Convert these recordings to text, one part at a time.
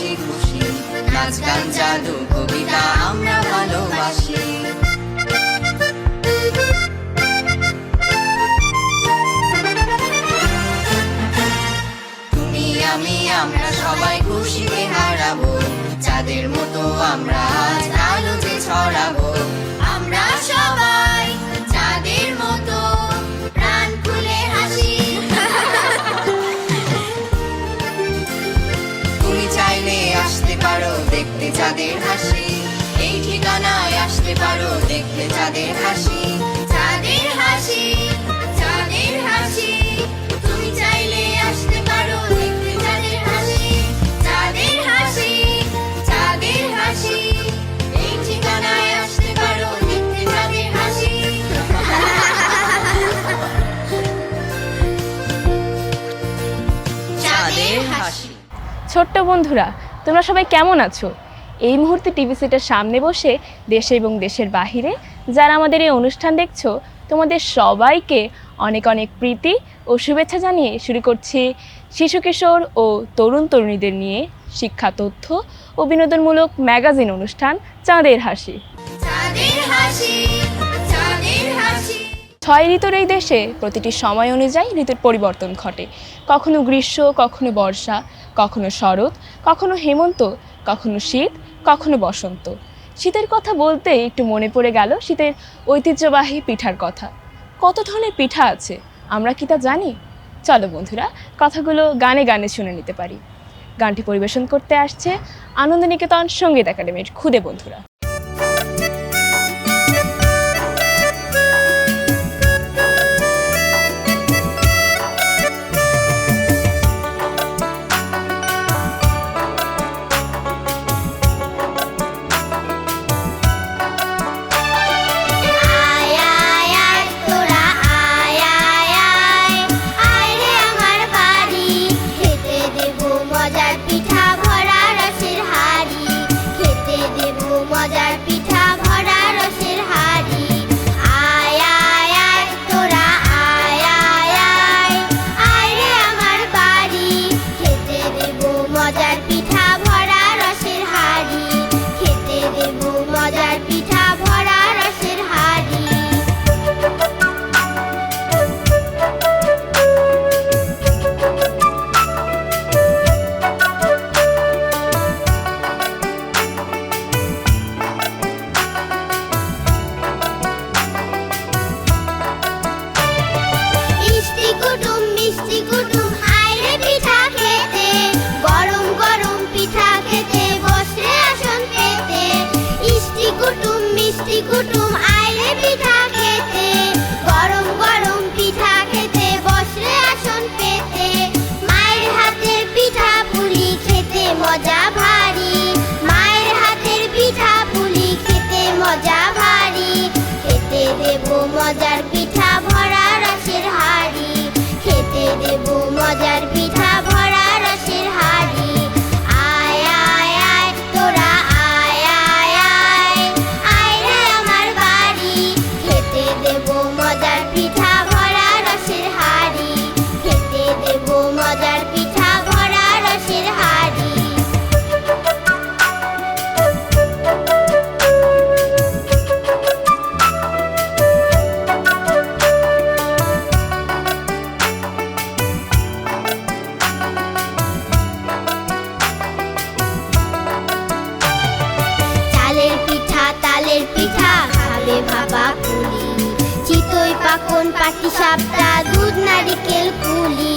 হাসি খুশি নাচ গান জাদু, কবিতা আমরা ভালোবাসি। তুমি, আমি, আমরা সবাই খুশিতে হারাবো, চাঁদের মতো আমরা আজ আলোতে ছড়াবো। চাঁদের হাসি। এই ঠিকানায় আসতে পারো, দেখতে চাঁদের হাসি। চাঁদের হাসি চাঁদের হাসি। তুমি চাইলে আসতে পারো, দেখতে চাঁদের হাসি। চাঁদের হাসি চাঁদের হাসি। এই ঠিকানায় আসতে পারো, দেখতে চাঁদের হাসি। চাঁদের হাসি। ছোট্ট বন্ধুরা, তোমরা সবাই কেমন আছো? এই মুহূর্তে টিভি সেটের সামনে বসে দেশে এবং দেশের বাহিরে যারা আমাদের এই অনুষ্ঠান দেখছ তোমাদের সবাইকে অনেক অনেক প্রীতি ও শুভেচ্ছা জানিয়ে শুরু করছি শিশু কিশোর ও তরুণ তরুণীদের নিয়ে শিক্ষা তথ্য ও বিনোদনমূলক ম্যাগাজিন অনুষ্ঠান চাঁদের হাসি। ছয় ঋতুর এই দেশে প্রতিটি সময় অনুযায়ী ঋতুর পরিবর্তন ঘটে। কখনো গ্রীষ্ম কখনো বর্ষা কখনো শরৎ কখনো হেমন্ত কখনো শীত কখনো বসন্ত। শীতের কথা বলতে একটু মনে পড়ে গেল শীতের ঐতিহ্যবাহী পিঠার কথা। কত ধরনের পিঠা আছে, আমরা কি তা জানি? চলো বন্ধুরা, কথাগুলো গানে গানে শুনে নিতে পারি। গানটি পরিবেশন করতে আসছে আনন্দনিকেতন সংগীত একাডেমির খুদে বন্ধুরা। পাটি সাপটা দুধ নারিকেল কুলি।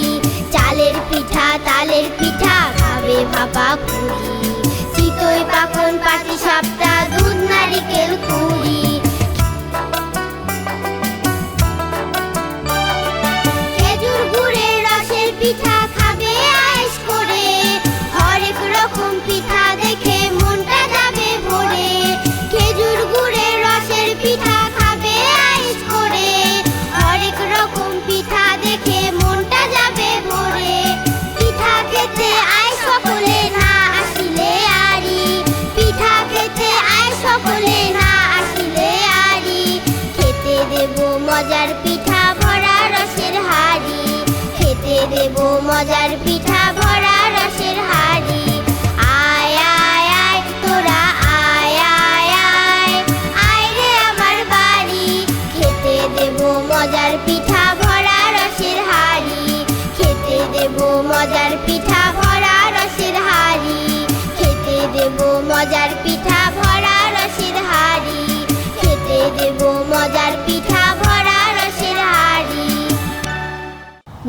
চালের পিঠা, তালের পিঠা খাবে ভাপা কুলি। চিতই পাখন পাটি সাপটা দুধ নারিকেল কুলি।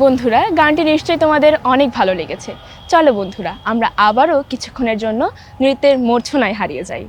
বন্ধুরা, গানটি নিশ্চয়ই তোমাদের অনেক ভালো লেগেছে। চলো বন্ধুরা, আমরা আবারও কিছুক্ষণের জন্য নৃত্যের মূর্ছনায় হারিয়ে যাই।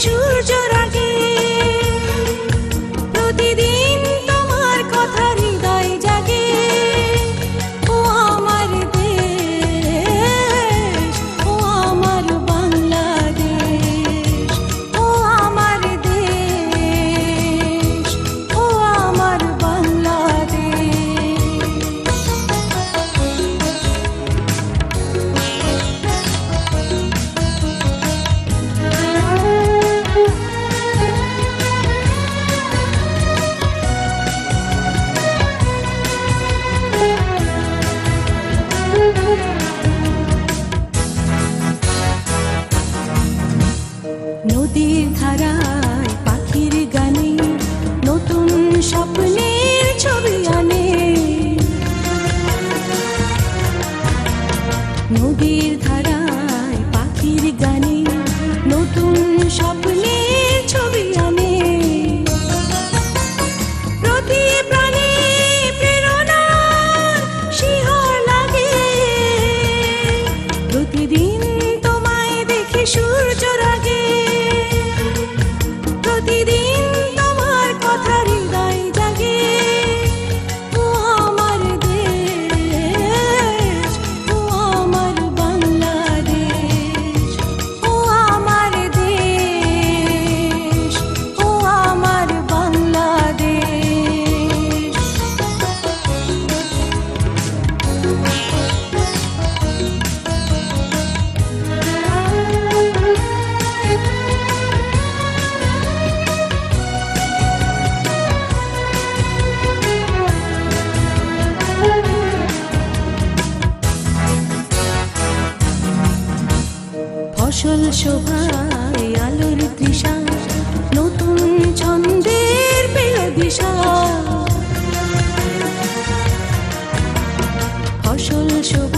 তোমায় দেখি शुभ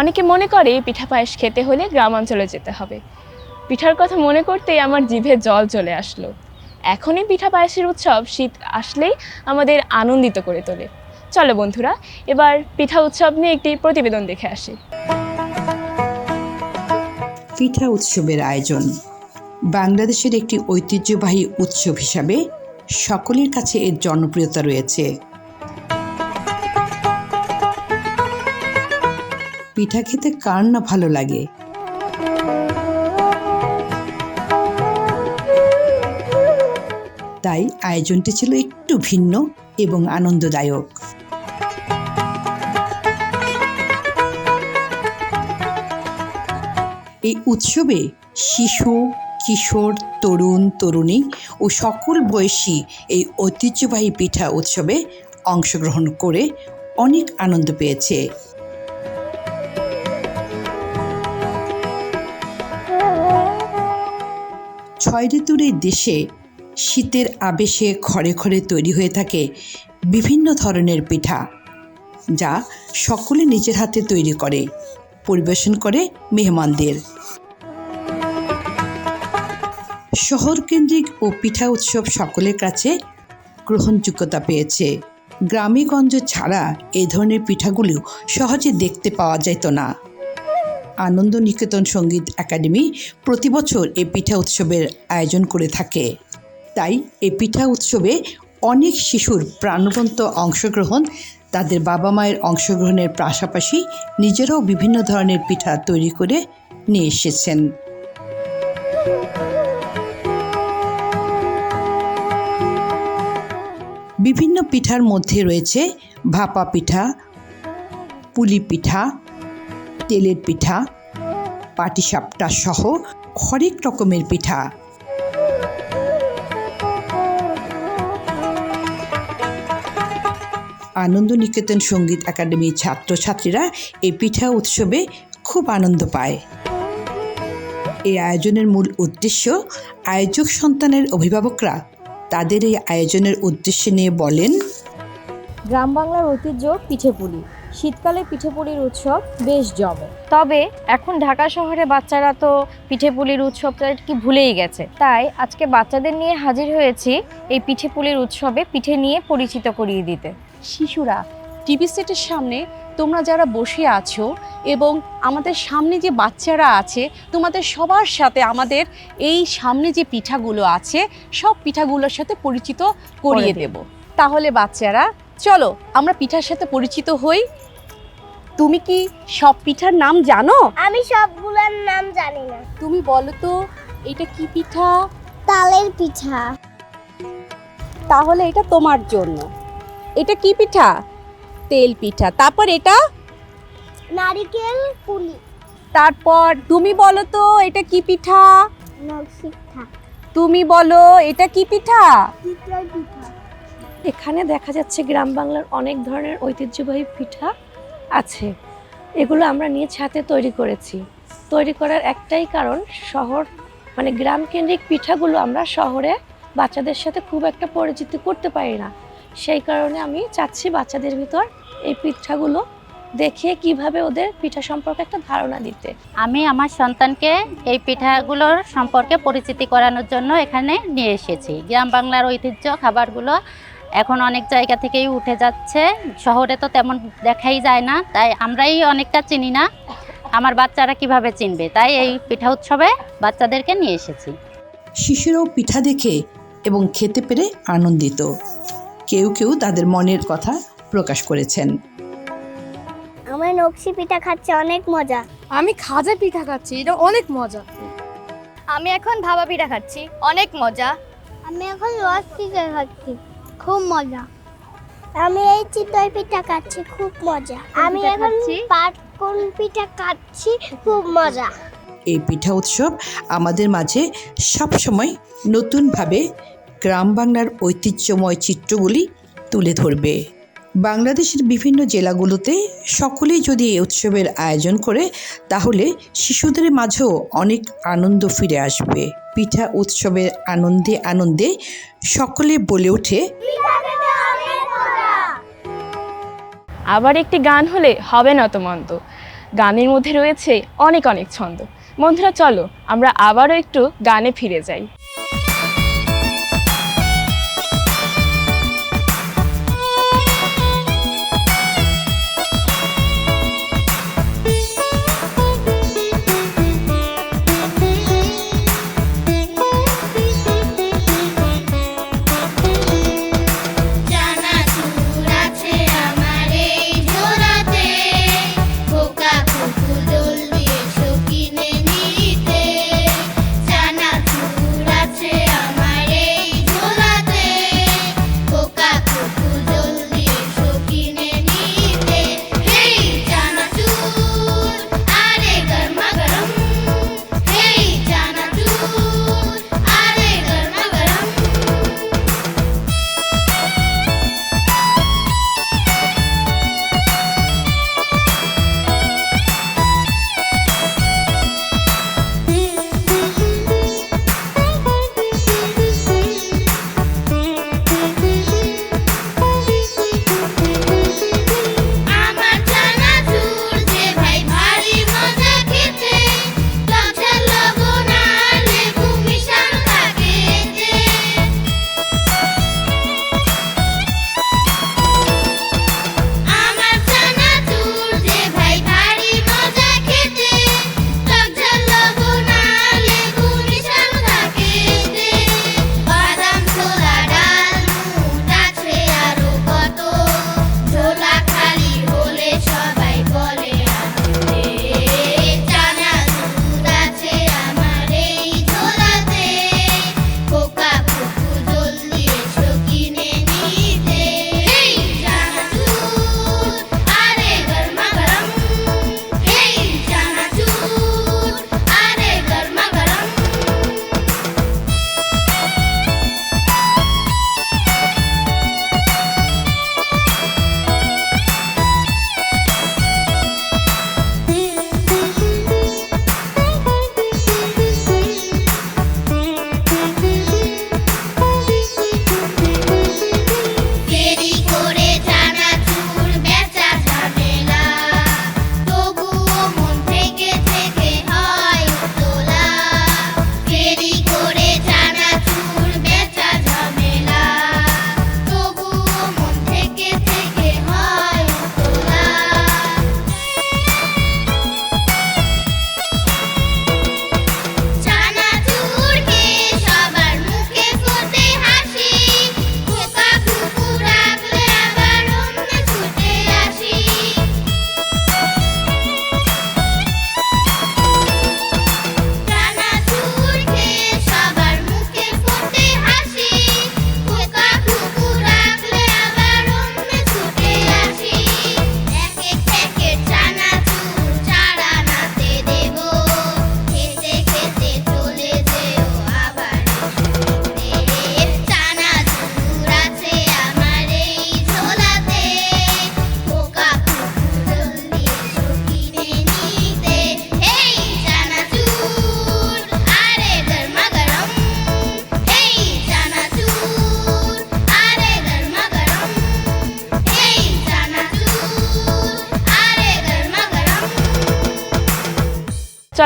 অনেকে মনে করে পিঠা পায়েস খেতে হলে গ্রামাঞ্চলে যেতে হবে। পিঠার কথা মনে করতেই আমার জিভে জল চলে আসলো। এখনই পিঠা পায়েসের উৎসব শীত আসলেই আমাদের আনন্দিত করে তোলে। চলো বন্ধুরা, এবার পিঠা উৎসব নিয়ে একটি প্রতিবেদন দেখে আসি। পিঠা উৎসবের আয়োজন। বাংলাদেশের একটি ঐতিহ্যবাহী উৎসব হিসাবে সকলের কাছে এর জনপ্রিয়তা রয়েছে। পিঠা খেতে কার না ভালো লাগে? তাই আয়োজনটি ছিল একটু ভিন্ন এবং আনন্দদায়ক। এই উৎসবে শিশু, কিশোর, তরুণ, তরুণী ও সকল বয়সী এই ঐতিহ্যবাহী পিঠা উৎসবে অংশগ্রহণ করে অনেক আনন্দ পেয়েছে। ছয় ঋতুর এই দেশে শীতের আবেশে ঘরে ঘরে তৈরি হয়ে থাকে বিভিন্ন ধরনের পিঠা, যা সকলে নিজের হাতে তৈরি করে, পরিবেশন করে মেহমানদের। শহরকেন্দ্রিক ও পিঠা উৎসব সকলের কাছে গ্রহণযোগ্যতা পেয়েছে। গ্রামেগঞ্জ ছাড়া এই ধরনের পিঠাগুলিও সহজে দেখতে পাওয়া যেত না। আনন্দ নিকেতন সংগীত একাডেমি প্রতি বছর এই পিঠা উৎসবের আয়োজন করে থাকে। তাই এই পিঠা উৎসবে অনেক শিশুর প্রাণবন্ত অংশগ্রহণ, তাদের বাবা মায়ের অংশগ্রহণের পাশাপাশি নিজেরাও বিভিন্ন ধরনের পিঠা তৈরি করে নিয়ে এসেছেন। বিভিন্ন পিঠার মধ্যে রয়েছে ভাপা পিঠা, পুলি পিঠা তেলের পিঠা, পাটিসাপটা সহ হরেক রকমের পিঠা। আনন্দ নিকেতন সংগীত একাডেমির ছাত্রছাত্রীরা এই পিঠা উৎসবে খুব আনন্দ পায়। এই আয়োজনের মূল উদ্দেশ্য আয়োজক সন্তানের অভিভাবকরা তাদের এই আয়োজনের উদ্দেশ্য নিয়ে বলেন, গ্রাম বাংলার ঐতিহ্য পিঠেপুলি। শীতকালে পিঠেপুলির উৎসব বেশ জমে। তবে এখন ঢাকা শহরে বাচ্চারা তো পিঠেপুলির উৎসবটা কি ভুলেই গেছে। তাই আজকে বাচ্চাদের নিয়ে হাজির হয়েছি এই পিঠেপুলির উৎসবে পিঠে নিয়ে পরিচিত করিয়ে দিতে। শিশুরা টিভি সেটের সামনে তোমরা যারা বসে আছো এবং আমাদের সামনে যে বাচ্চারা আছে তোমাদের সবার সাথে আমাদের এই সামনে যে পিঠাগুলো আছে সব পিঠাগুলোর সাথে পরিচিত করিয়ে করে দেব। তাহলে বাচ্চারা চলো আমরা পিঠার সাথে পরিচিত হই। তুমি কি সব পিঠার নাম জানো? আমি সবগুলোর নাম জানি না। তুমি বলো তো এটা কি পিঠা? তালের পিঠা। তাহলে এটা তোমার জন্য। এটা কি পিঠা? তেল পিঠা। তারপর এটা? নারিকেল পুলি। তারপর তুমি বলো তো এটা কি পিঠা? নকশিঠা তুমি বলো এটা কি পিঠা? পিঠা। এখানে দেখা যাচ্ছে গ্রাম বাংলার অনেক ধরনের ঐতিহ্যবাহী পিঠা আছে। এগুলো আমরা নিজ হাতে তৈরি করেছি। তৈরি করার একটাই কারণ শহর মানে গ্রাম কেন্দ্রিক পিঠাগুলো আমরা শহরে বাচ্চাদের সাথে খুব একটা পরিচিতি করতে পারি না। সেই কারণে আমি চাচ্ছি বাচ্চাদের ভিতর এই পিঠাগুলো দেখে কীভাবে ওদের পিঠা সম্পর্কে একটা ধারণা দিতে। আমি আমার সন্তানকে এই পিঠাগুলোর সম্পর্কে পরিচিতি করানোর জন্য এখানে নিয়ে এসেছি। গ্রাম বাংলার ঐতিহ্য খাবারগুলো এখন অনেক জায়গা থেকেই উঠে যাচ্ছে। শহরে তো তেমন দেখাই যায় না তাই আমরাই অনেকটা চিনি না। আমার বাচ্চারা কীভাবে চিনবে? তাই এই পিঠা উৎসবে বাচ্চাদেরকে নিয়ে এসেছি। শিশুরাও পিঠা দেখে এবং খেতে পেরে আনন্দিত। কেউ কেউ তাদের মনের কথা প্রকাশ করেছেন। আমার নকশি পিঠা খাচ্ছে অনেক মজা। আমি খাজা পিঠা খাচ্ছি এটা অনেক মজা। আমি এখন ভাবা পিঠা খাচ্ছি অনেক মজা। আমি এখন রস পিঠা খাচ্ছি। খুব মজা। আমি এই চিতই পিঠা কাটছি খুব মজা। আমি পিঠা এখন? পাটকন পিঠা খাচ্ছি খুব মজা। এই পিঠা উৎসব আমাদের মাঝে সবসময় নতুনভাবে গ্রাম বাংলার ঐতিহ্যময় চিত্রগুলি তুলে ধরবে। বাংলাদেশের বিভিন্ন জেলাগুলোতে সকলেই যদি এই উৎসবের আয়োজন করে তাহলে শিশুদের মাঝেও অনেক আনন্দ ফিরে আসবে। পিঠা উৎসবের আনন্দে আনন্দে সকলে বলে ওঠে আবার একটি গান হলে হবে না তো মন্দ। গানের মধ্যে রয়েছে অনেক অনেক ছন্দ। বন্ধুরা চলো আমরা আবারও একটু গানে ফিরে যাই।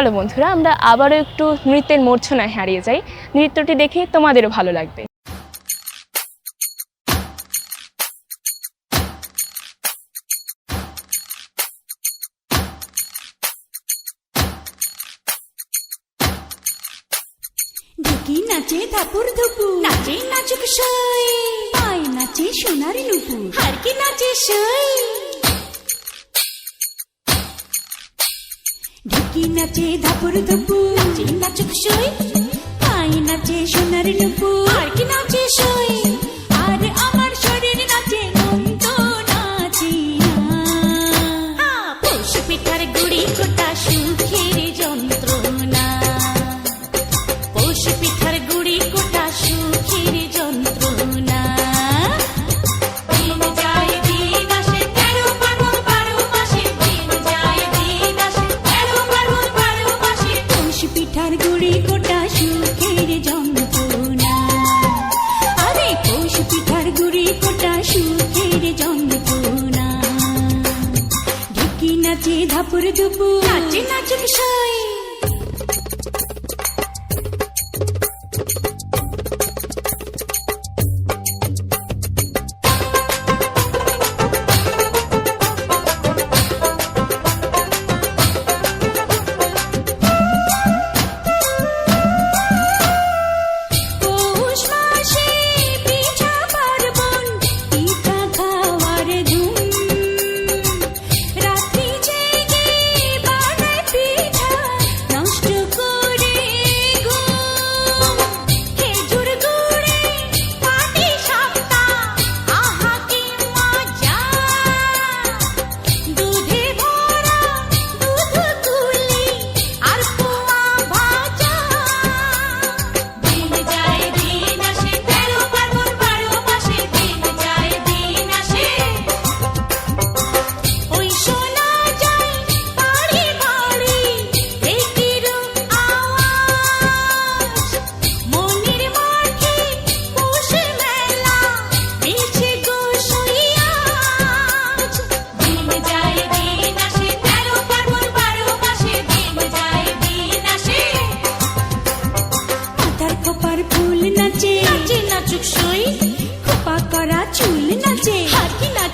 চলো বন্ধুরা, আমরা আবারও একটু নৃত্যের মূর্ছনায় হারিয়ে যাই। নৃত্যটি দেখে তোমাদেরও ভালো লাগবে। নাচে ধাপুর ধুপু, নাচে নাচুক সই, পায় নাচে সোনার নুপু হারকি নাচে সই। ঢুকি নাচে ধাপুর ধুপু। নাচে নাচুক সই পাই নাচে সোনার নুপু আর কি সই ধাপুর দুপু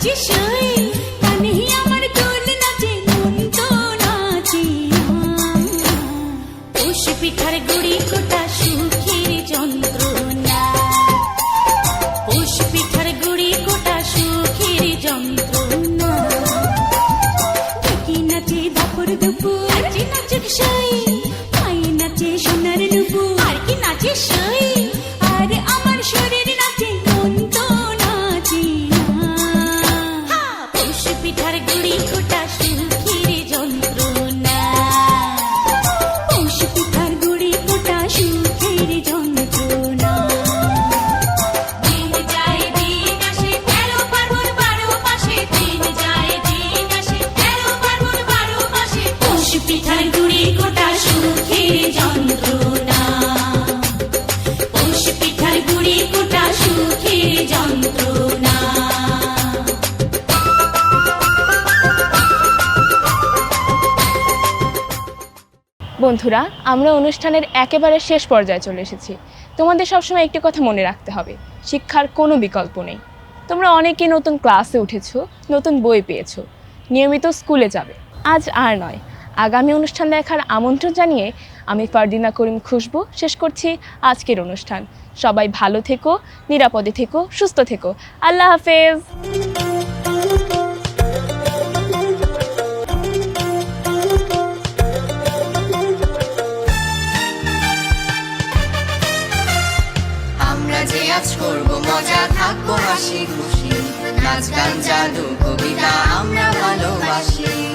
হাতি নাচে পিঠার গুড়ি কোটা বন্ধুরা, আমরা অনুষ্ঠানের একেবারে শেষ পর্যায়ে চলে এসেছি। তোমাদের সবসময় একটি কথা মনে রাখতে হবে, শিক্ষার কোনো বিকল্প নেই। তোমরা অনেকে নতুন ক্লাসে উঠেছো, নতুন বই পেয়েছ, নিয়মিত স্কুলে যাবে। আজ আর নয়, আগামী অনুষ্ঠান দেখার আমন্ত্রণ জানিয়ে আমি ফারদিনা করিম খুশবু শেষ করছি আজকের অনুষ্ঠান। সবাই ভালো থেকো, নিরাপদে থেকো, সুস্থ থেকো। আল্লাহ হাফেজ। হাসি খুশি। নাচ গান জাদু কবিতা আমরা ভালোবাসি।